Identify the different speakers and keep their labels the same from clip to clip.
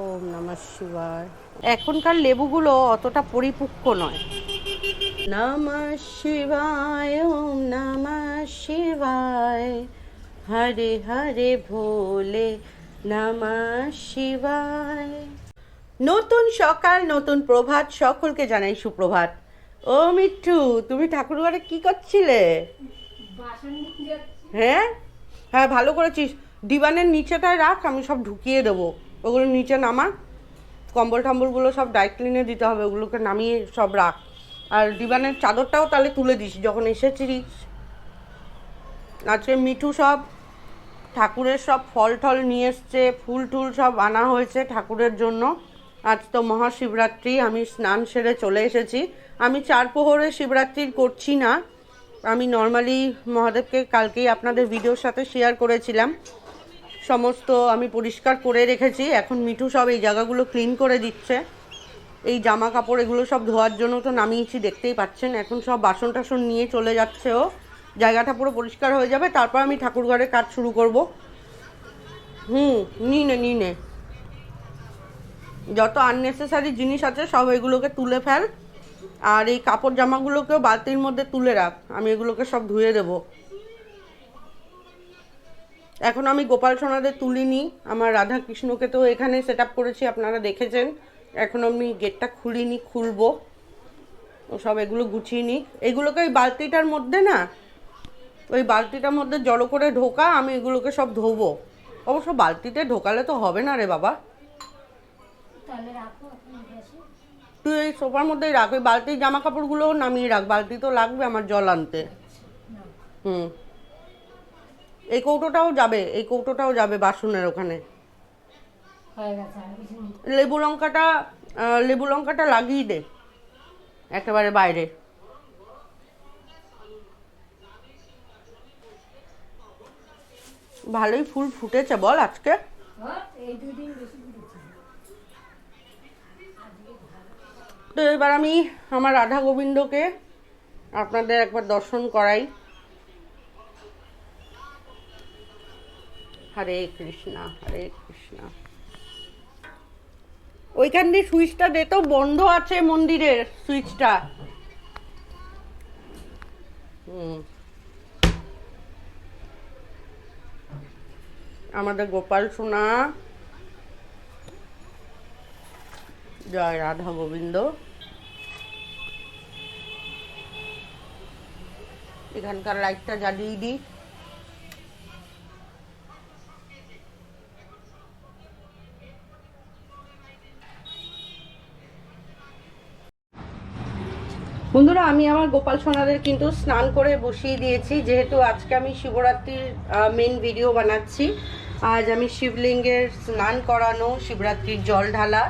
Speaker 1: ওম নমঃ শিবায়। এখনকার লেবুগুলো অতটা পরিপক্ক নয়। নমঃ শিবায় ওম নমঃ শিবায়। হরে হরে ভোলে নমঃ শিবায়। নতুন সকাল নতুন প্রভাত সকলকে জানাই সুপ্রভাত। ও মিঠু তুমি ঠাকুরঘরে কি করছিলে? হ্যাঁ? হ্যাঁ ভালো করেছিস। ডিবানের নিচেটায় রাখ আমি সব ঢুকিয়ে দেবো। ওগুলো নিচে নামা। কম্বল টম্বলগুলো সব ডাই ক্লিনে দিতে হবে, ওগুলোকে নামিয়ে সব রাখ। আর ডিবানের চাদরটাও তাহলে তুলে দিস, যখন এসেছিস আজকে মিঠু সব, ঠাকুরের সব ফল টল নিয়ে এসছে, ফুল টুল সব আনা হয়েছে ঠাকুরের জন্য। আজ তো মহাশিবরাত্রি, আমি স্নান সেরে চলে এসেছি। আমি চার প্রহরে শিবরাত্রির করছি না। আমি নর্মালি মহাদেবকে কালকেই আপনাদের ভিডিওর সাথে শেয়ার করেছিলাম। সমস্ত আমি পরিষ্কার করে রেখেছি। এখন মিঠু সব এই জায়গাগুলো ক্লিন করে দিচ্ছে। এই জামা কাপড় এগুলো সব ধোয়ার জন্য তো নামিয়েছি, দেখতেই পাচ্ছেন। এখন সব বাসন টাসন নিয়ে চলে যাচ্ছে ও। জায়গাটা পুরো পরিষ্কার হয়ে যাবে, তারপর আমি ঠাকুর ঘরে কাজ শুরু করব। হুম নিই নে নিই নে। যত আননেসেসারি জিনিস আছে, সব এগুলোকে তুলে ফেল। আর এই কাপড় জামাগুলোকেও বালতির মধ্যে তুলে রাখ। আমি এগুলোকে সব ধুয়ে দেবো। এখন আমি গোপাল সোনাদের তুলিনি আমার রাধা কৃষ্ণকে তো এখানে সেট আপ করেছি আপনারা দেখেছেন। এখন আমি গেটটা খুলিনি খুলবো। ও সব এগুলো গুছিয়ে নিই এগুলোকে ওই বালতিটার মধ্যে না ওই বালতিটার মধ্যে জড়ো করে ঢোকা আমি এগুলোকে সব ধোবো। অবশ্য বালতিতে ঢোকালে তো হবে না রে বাবা। তুই এই সোফার মধ্যেই রাখ ওই বালতির জামা কাপড়গুলোও নামিয়ে রাখ বালতি তো লাগবে আমার জল আনতে। হুম। এই কৌটোটাও যাবে এই কৌটোটাও যাবে বাসনের ওখানে। লেবু লঙ্কাটা লেবু লঙ্কাটা লাগিয়ে দে একেবারে বাইরে। ভালোই ফুল ফুটেছে বল আজকে। তো এবার আমি আমার রাধা গোবিন্দকে আপনাদের একবার দর্শন করাই। হরে কৃষ্ণ হরে কৃষ্ণ। ওইখান দিয়ে সুইচটা দে, তো বন্ধ আছে মন্দিরের সুইচটা। হুম। আমাদের গোপাল সোনা। জয় রাধা গোবিন্দ। এখানকার লাইটটা জ্বালিয়ে দিই। বন্ধুরা, আমি আমার গোপাল সোনাদের কিন্তু স্নান করে বসিয়ে দিয়েছি। যেহেতু আজকে আমি শিবরাত্রির মেন ভিডিও বানাচ্ছি। আজ আমি শিবলিঙ্গের স্নান করানো, শিবরাত্রির জল ঢালা,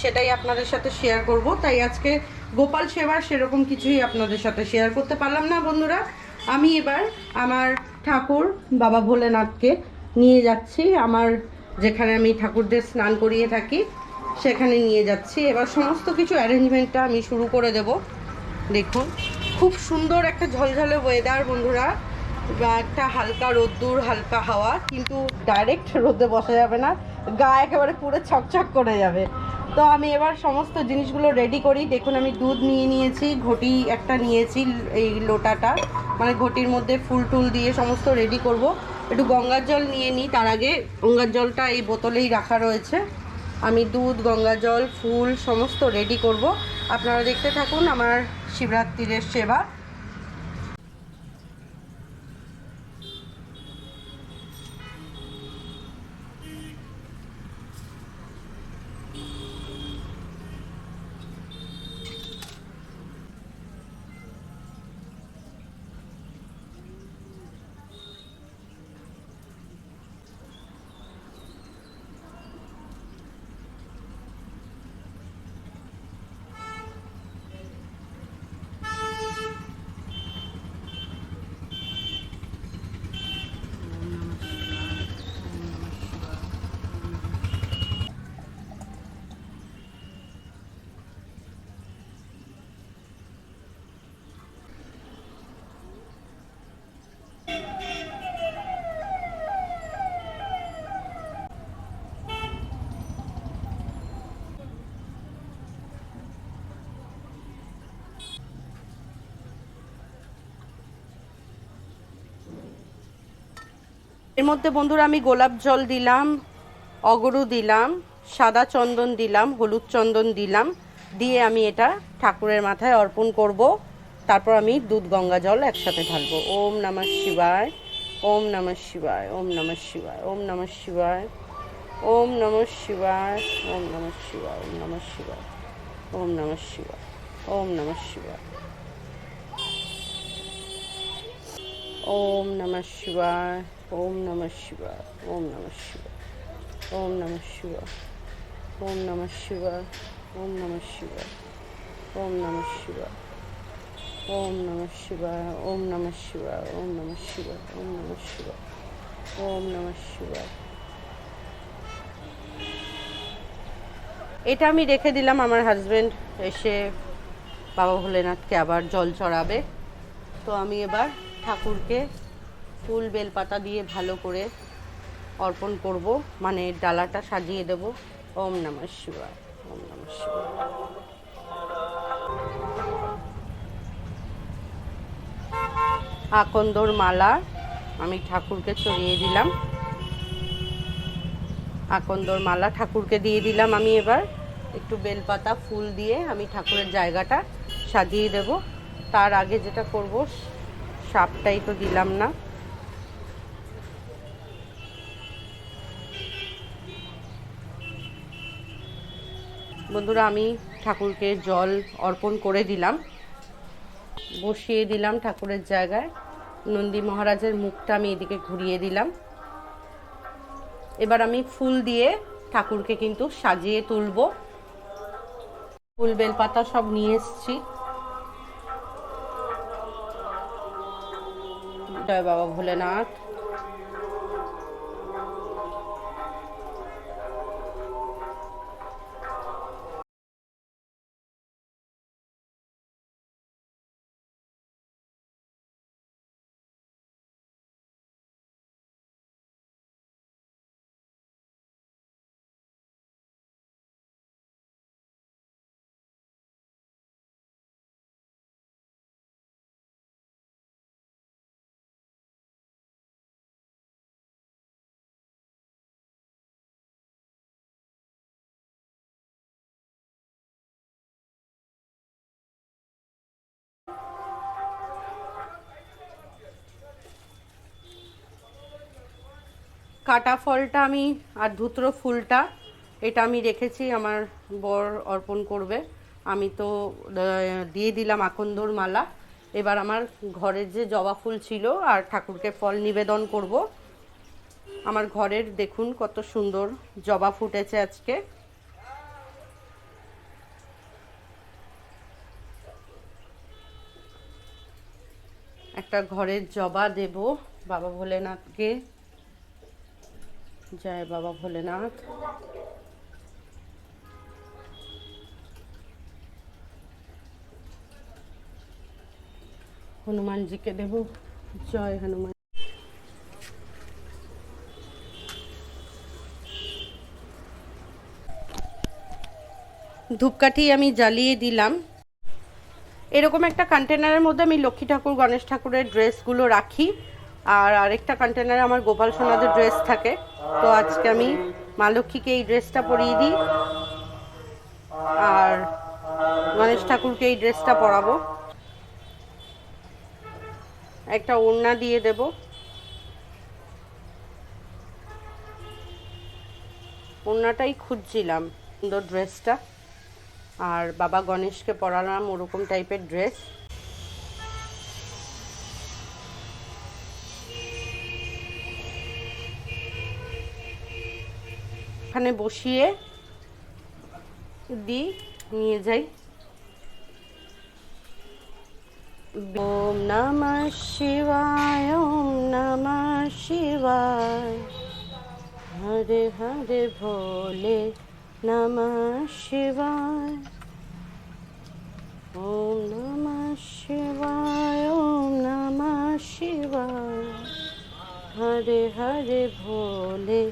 Speaker 1: সেটাই আপনাদের সাথে শেয়ার করব। তাই আজকে গোপাল সেবা সেরকম কিছুই আপনাদের সাথে শেয়ার করতে পারলাম না, বন্ধুরা। আমি এবার আমার ঠাকুর বাবা ভোলেনাথকে নিয়ে যাচ্ছি। আমার যেখানে আমি ঠাকুরদের স্নান করিয়ে থাকি, সেখানে নিয়ে যাচ্ছি। এবার সমস্ত কিছু অ্যারেঞ্জমেন্টটা আমি শুরু করে দেবো। দেখুন। খুব সুন্দর একটা ঝলঝলে ওয়েদার বন্ধুরা। একটা হালকা রোদ্দুর, হালকা হাওয়া, কিন্তু ডাইরেক্ট রোদে বসা যাবে না। গা একেবারে পুরো ছকছক করে যাবে। তো আমি এবার সমস্ত জিনিসগুলো রেডি করি। দেখুন, আমি দুধ নিয়ে নিয়েছি, ঘটি একটা নিয়েছি, এই লোটাটা। মানে ঘটির মধ্যে ফুল টুল দিয়ে সমস্ত রেডি করব। একটু গঙ্গার জল নিয়ে নিই। তার আগে গঙ্গার জলটা এই বোতলেই রাখা রয়েছে। আমি দুধ, গঙ্গা জল, ফুল, সমস্ত রেডি করব। আপনারা দেখতে থাকুন, আমার শিবরাত্রির সেবা এর মধ্যে বন্ধুরা আমি গোলাপ জল দিলাম অগরু দিলাম সাদা চন্দন দিলাম হলুদ চন্দন দিলাম দিয়ে আমি এটা ঠাকুরের মাথায় অর্পণ করব তারপর আমি দুধ গঙ্গা জল একসাথে ঢালবো ওম নমঃ শিবায় ওম নমঃ শিবায় ওম নমঃ শিবায় ওম নমঃ শিবায় ওম নমঃ শিবায় ওম নমঃ শিবায় ওম নমঃ শিবায় ওম নমঃ শিবায় ওম নমঃ শিবায় ওম নমঃ শিবায় ওম নমঃ শিবায় ওম নমঃ শিবায় ওম নমঃ শিবায় ওম নমঃ শিবায় ওম নমঃ শিবায় ওম নমঃ শিবায় ওম নমঃ শিবায় ওম নমঃ শিবায় ওম নমঃ শিবায় ওম নমঃ শিবায় ওম নমঃ শিবায় এটা আমি রেখে দিলাম আমার হাজবেন্ড এসে বাবা ভোলেনাথকে আবার জল চড়াবে তো আমি এবার ঠাকুরকে ফুল বেলপাতা দিয়ে ভালো করে অর্পণ করব। মানে ডালাটা সাজিয়ে দেব। ওম নমঃ শিবায়। ওম নমঃ আকন্দর মালা আমি ঠাকুরকে চড়িয়ে দিলাম। আকন্দর মালা ঠাকুরকে দিয়ে দিলাম আমি এবার। একটু বেলপাতা, ফুল দিয়ে আমি ঠাকুরের জায়গাটা সাজিয়ে দেব। তার আগে যেটা করব, সাপটাই তো দিলাম না। বন্ধুরা, আমি ঠাকুরকে জল অর্পণ করে দিলাম। বসিয়ে দিলাম ঠাকুরের জায়গায়। নন্দী মহারাজের মুখটা আমি এদিকে ঘুরিয়ে দিলাম। এবার আমি ফুল দিয়ে ঠাকুরকে কিন্তু সাজিয়ে তুলব। ফুল বেলপাতা সব নিয়ে এসছি। জয় বাবা ভোলেনাথ। কাটা ফলটা আমি আর ধুত্র ফুলটা, এটা আমি রেখেছি, আমার বর অর্পণ করবে। আমি তো দিয়ে দিলাম আকন্দর মালা। এবার আমার ঘরের যে জবা ফুল ছিল আর ঠাকুরকে ফল নিবেদন করব, আমার ঘরের দেখুন কত সুন্দর জবা ফুটেছে আজকে। একটা ঘরের জবা দেব, বাবা ভোলেনাথকে। জয় বাবা ভোলেনাথ। হনুমানজিকে দেব। জয় হনুমান। ধূপকাঠি আমি জ্বালিয়ে দিলাম। এরকম একটা কন্টেনারের মধ্যে আমি লক্ষ্মী ঠাকুর, গণেশ ঠাকুরের ড্রেসগুলো রাখি। আর আরেকটা কন্টেনারে আমার গোপাল সোনাদের ড্রেস থাকে। তো আজকে আমি মা লক্ষ্মীকে এই ড্রেসটা পরিয়ে দিই। আর গণেশ ঠাকুরকে এই ড্রেসটা পরাবো। একটা ওড়না দিয়ে দেব। ওড়নাটাই খুঁজছিলাম, সুন্দর ড্রেসটা আর বাবা গণেশকে পরালাম ওরকম টাইপের ড্রেস এখানে বসিয়ে দিই নিয়ে যাই। ওম নমঃ শিবায়, ওম নমঃ শিবায়। হরে হরে ভোলে নমঃ শিবায়। ওম নমঃ শিবায়, ওম নমঃ শিবায়। হরে হরে ভোলে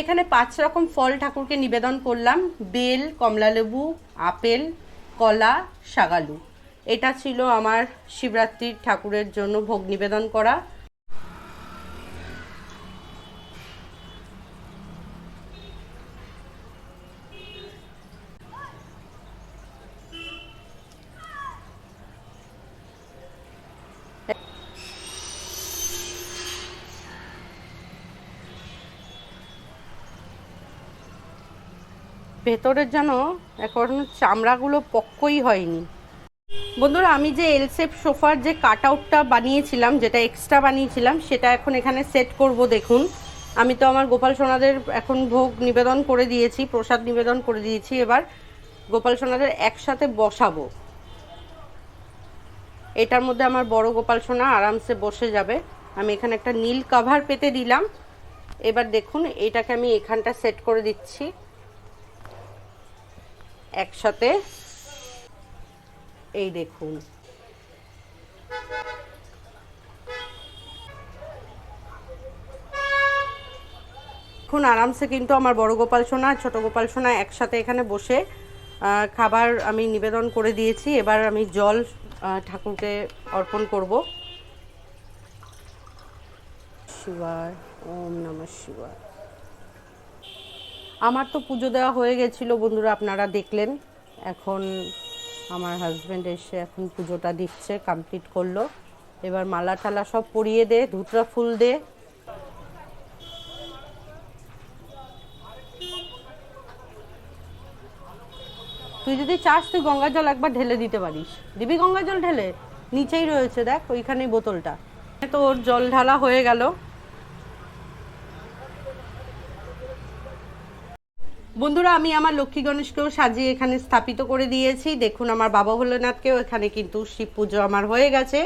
Speaker 1: এখানে পাঁচ রকম ফল ঠাকুরকে নিবেদন করলাম। বেল, কমলালেবু, আপেল, কলা শাগালু এটা ছিল আমার শিবরাত্রির ঠাকুরের জন্য ভোগ নিবেদন করা। ভেতরের যেন এখন চামড়াগুলো পক্কই হয়নি। বন্ধুরা, আমি যে এলসেপ সোফার যে কাট আউটটা বানিয়েছিলাম, যেটা এক্সট্রা বানিয়েছিলাম, সেটা এখন এখানে সেট করব, দেখুন। আমি তো আমার গোপাল সোনাদের এখন ভোগ নিবেদন করে দিয়েছি, প্রসাদ নিবেদন করে দিয়েছি। এবার গোপাল সোনাদের একসাথে বসাবো। এটার মধ্যে আমার বড় গোপাল সোনা আরামসে বসে যাবে। আমি এখানে একটা নীল কাভার পেতে দিলাম। এবার দেখুন, এটাকে আমি এখানটা সেট করে দিচ্ছি। একসাথে। এই দেখুন। এখন আরামসে কিন্তু আমার বড় গোপাল সোনা ছোট গোপাল সোনা একসাথে এখানে বসে খাবার আমি নিবেদন করে দিয়েছি। এবার আমি জল ঠাকুরকে অর্পণ করব। শিবায়, ওম নমঃ শিবায়। আমার তো পুজো দেওয়া হয়ে গেছিল, বন্ধুরা আপনারা দেখলেন। এখন আমার হাজব্যান্ড এসে এখন পুজোটা দিচ্ছে কমপ্লিট করল। এবার মালা টালা সব পরিয়ে দে, ধুতরা ফুল দে। তুই যদি চাস, তুই গঙ্গা জল একবার ঢেলে দিতে পারিস। দিবি গঙ্গা জল ঢেলে? নিচেই রয়েছে, দেখ, ওইখানেই বোতলটা। তো ওর জল ঢালা হয়ে গেল। বন্ধুরা, আমি আমার লক্ষ্মী গণেশকেও সাজিয়ে এখানে স্থাপিত করে দিয়েছি। দেখুন, আমার বাবা ভোলেনাথকেও এখানে কিন্তু শিব পুজো আমার হয়ে গেছে।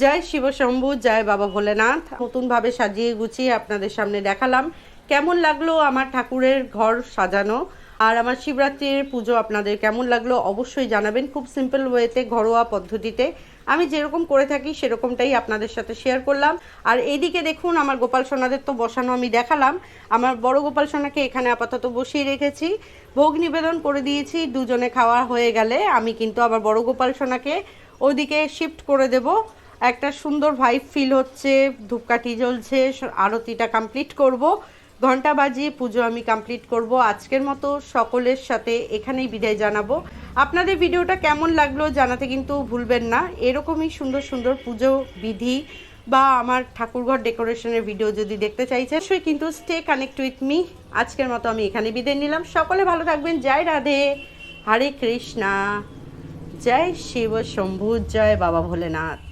Speaker 1: জয় শিব শম্ভু, জয় বাবা ভোলেনাথ। নতুনভাবে সাজিয়ে গুছিয়ে আপনাদের সামনে দেখালাম। কেমন লাগল আমার ঠাকুরের ঘর সাজানো? আর আমার শিবরাত্রির পুজো আপনাদের কেমন লাগল অবশ্যই জানাবেন খুব সিম্পল ওয়েতে ঘরোয়া পদ্ধতিতে। আমি যেরকম করে থাকি সেরকমটাই আপনাদের সাথে শেয়ার করলাম। আর এইদিকে দেখুন, আমার গোপাল সোনাদের তো বসানো আমি দেখালাম। আমার বড় গোপাল সোনাকে এখানে আপাতত বসিয়ে রেখেছি। ভোগ নিবেদন করে দিয়েছি, দুজনে খাওয়া হয়ে গেলে আমি কিন্তু আবার বড় গোপাল সোনাকে ওইদিকে শিফট করে দেব। একটা সুন্দর ভাইব ফিল হচ্ছে, ধূপকাঠি জ্বলছে, আরতিটা কমপ্লিট করব। ঘণ্টা বাজিয়ে পুজো আমি কমপ্লিট করব। আজকের মতো সকলের সাথে এখানেই বিদায় জানাব। আপনাদের ভিডিওটা কেমন লাগল জানাতে কিন্তু ভুলবেন না। এরকমই সুন্দর সুন্দর পুজো বিধি বা আমার ঠাকুরঘর ডেকোরেশনের ভিডিও যদি দেখতে চাইছে সে কিন্তু স্টে কানেক্ট উইথ মি আজকের মতো আমি এখানে বিদায় নিলাম। সকলে ভালো থাকবেন। জয় রাধে। হরে কৃষ্ণা। জয় শিব শম্ভু। জয় বাবা ভোলেনাথ।